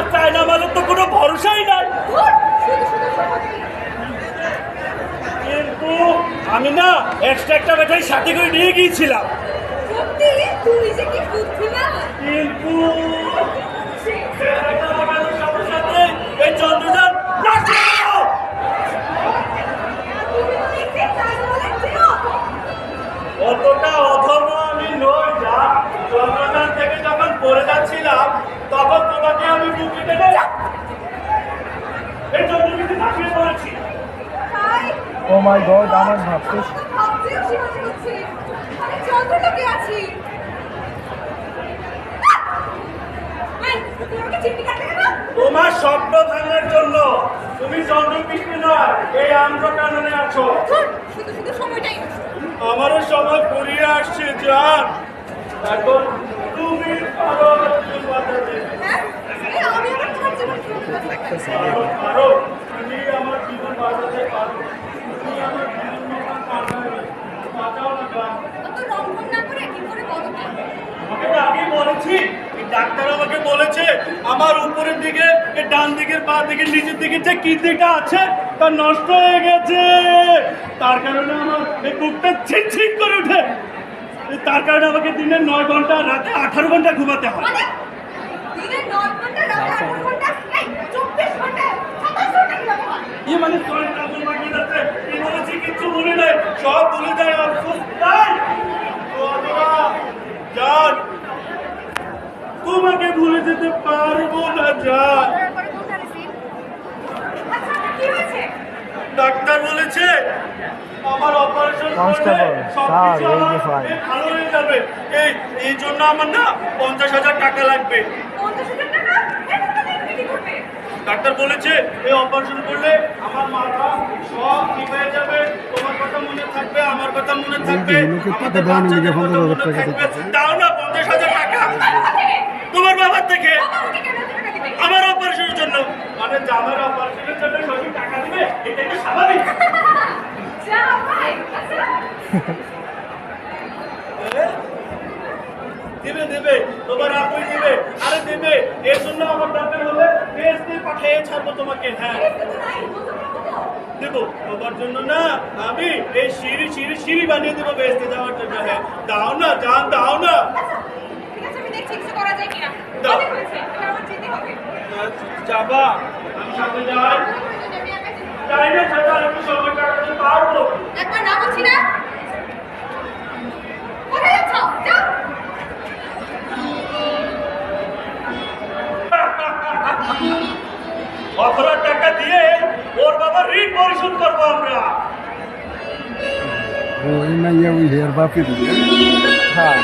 আর China মালের তো কোনো ভরসাই নাই। কিন্তু আমি না এক্সট্রা একটা ব্যাটারি সাথে করে নিয়ে গিয়েছিলাম। কিন্তু এই চন্দ্রযান অতটা অধম আমি নই যা চন্দ্রযান থেকে যখন পড়ে যাচ্ছিলাম তখন তোমাকে আমি বুকে টেনে এই চন্দ্রবিন্দু ঝাঁপিয়ে পড়েছি তাই ও মাই গড আমার? তোমার স্বপ্ন ভাঙার জন্য তুমি চন্দ্রপৃষ্ঠে নয় এই আন্ধ্র কাননে আছো শুধু শুধু সময়টাই আমারও সময় ফুরিয়ে আসছে জান এখন তুমি পারো আমাকে বলেছে আমার উপরের দিকে, ডান দিকের পা দিকে নিচের দিকে যে কিডনিটা আছে তা নষ্ট হয়ে গেছে তার কারণে আমার এই বুকটা ছিটছিট করে ওঠে তার কারণে আমাকে দিনে নয় ঘণ্টা রাতে আঠারো ঘণ্টা ঘুমাতে হয় মানে দিনে নয় ঘণ্টা রাতে আঠারো ঘণ্টা এই চব্বিশ ঘণ্টা সাতাশ ঘণ্টা কীভাবে হয় ই মানে তোর কাজল বাকি যাচ্ছে কি বলেছি কিচ্ছু মনে নেই সব ভুলে যায় আফসোস আল্লাহ, জান তোমাকে ভুলে যেতে পারব না হয়েছে ডাক্তার বলেছে আমার অপারেশন এই ভালো হয়ে যাবে। এই এই জন্য আমার না পঞ্চাশ হাজার টাকা লাগবে। ডাক্তার বলেছে এই অপারেশন করলে আমার মাথা সব ঠিক হয়ে যাবে। মনে থাকবে? আমাদের বাচ্চাদের মনে থাকবে। দাও না পঞ্চাশ হাজার টাকা। তোমার বাবার থেকে। আমার অপারেশনের জন্য। মানে জামার অপারেশনের জন্য টাকা দিবে এটা কি স্বাভাবিক? যা দিবে দেবে। তোমার আপুই দিবে। আরে দেবে। এর জন্য আমার দরকার হলে দেশ দিয়ে পাঠিয়ে ছাড়বো তোমাকে। হ্যাঁ। এটা তো নাই বলতে পারব তো দেবো তোমার জন্য না আমি এই সিঁড়ি সিঁড়ি সিঁড়ি বানিয়ে দেবো বেসতে যাওয়ার জন্য। হ্যাঁ দাও না জান দাও না। আমি যাবা আমি সাথে যাই। আমি। যাই না সাথে আর সময় কাটাতে পারব? একবার না বলছি না? অপরাধ টাকা দিয়ে ওর বাবার ঋণ পরিশোধ করবো আমরা ওই না ইয়ে ওই হেয়ার বাপি হ্যাঁ